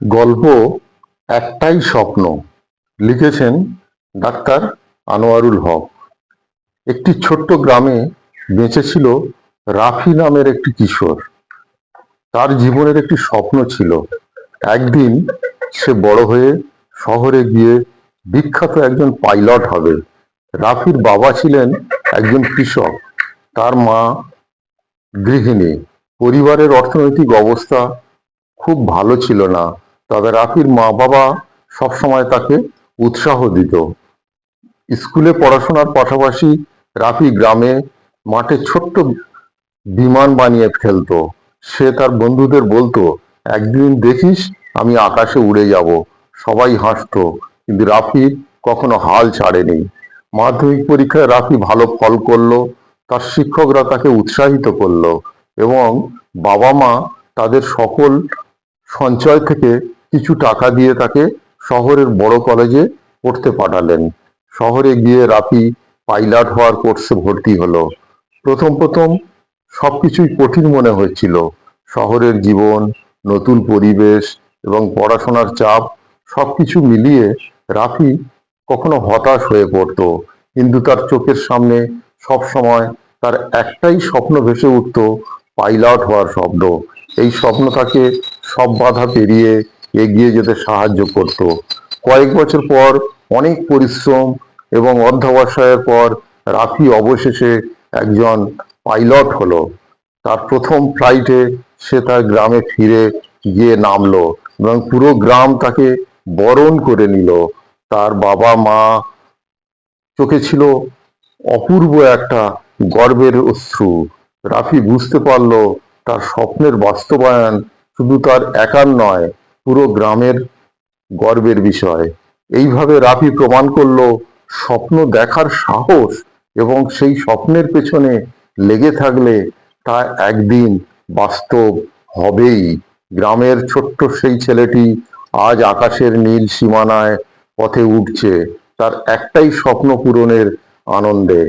গল্প একটাই স্বপ্ন, লিখেছেন ডাক্তার আনোয়ারুল হক। একটি ছোট্ট গ্রামে বেঁচে ছিল রাফি নামের একটি কিশোর। তার জীবনের একটি স্বপ্ন ছিল, একদিন সে বড় হয়ে শহরে গিয়ে বিখ্যাত একজন পাইলট হবে। রাফির বাবা ছিলেন একজন কৃষক, তার মা গৃহিণী। পরিবারের অর্থনৈতিক অবস্থা খুব ভালো ছিল না। তবে রাফির মা বাবা সবসময় তাকে উৎসাহ দিত। স্কুলে পড়াশোনার পাশাপাশি রাফি গ্রামে মাঠে ছোট্ট বিমান বানিয়ে ফেলতো। সে তার বন্ধুদের বলতো, একদিন দেখিস, আমি আকাশে উড়ে যাব। সবাই হাসতো, কিন্তু রাফি কখনো হাল ছাড়েনি। মাধ্যমিক পরীক্ষায় রাফি ভালো ফল করল, তার শিক্ষকরা তাকে উৎসাহিত করল এবং বাবা মা তাদের সকল সঞ্চয় থেকে কিছু টাকা দিয়ে তাকে শহরের বড় কলেজে পড়তে পাঠালেন। শহরে গিয়ে রাফি পাইলট হওয়ার কোর্সে ভর্তি হলো। প্রথম প্রথম সবকিছুই কঠিন মনে হচ্ছিল শহরের জীবন, নতুন পরিবেশ এবং পড়াশোনার চাপ সবকিছু মিলিয়ে রাফি কখনো হতাশ হয়ে পড়তো। কিন্তু তার চোখের সামনে সব সময় তার একটাই স্বপ্ন ভেসে উঠতো, পাইলট হওয়ার স্বপ্ন। এই স্বপ্ন তাকে সব বাধা পেরিয়ে এগিয়ে যেতে সাহায্য করত। কয়েক বছর পর অনেক পরিশ্রম এবং অধ্যবসায়ের পর রাফি অবশেষে একজন পাইলট হলো। তার প্রথম ফ্লাইটে সে তার গ্রামে ফিরে গিয়ে নামলো এবং পুরো গ্রাম তাকে বরণ করে নিল। তার বাবা, মা চোখে ছিল অপূর্ব একটা গর্বের অশ্রু। রাফি বুঝতে পারল তার স্বপ্নের বাস্তবায়ন শুধু তার একার নয় পুরো গ্রামের গর্বের বিষয়। এইভাবে রাফি প্রমাণ করল, স্বপ্ন দেখার সাহস এবং সেই স্বপ্নের পেছনে লেগে থাকলে তা একদিন বাস্তব হবেই। গ্রামের ছোট্ট সেই ছেলেটি আজ আকাশের নীল সীমানায় পথে উঠছে, তার একটাই স্বপ্ন পূরণের আনন্দে।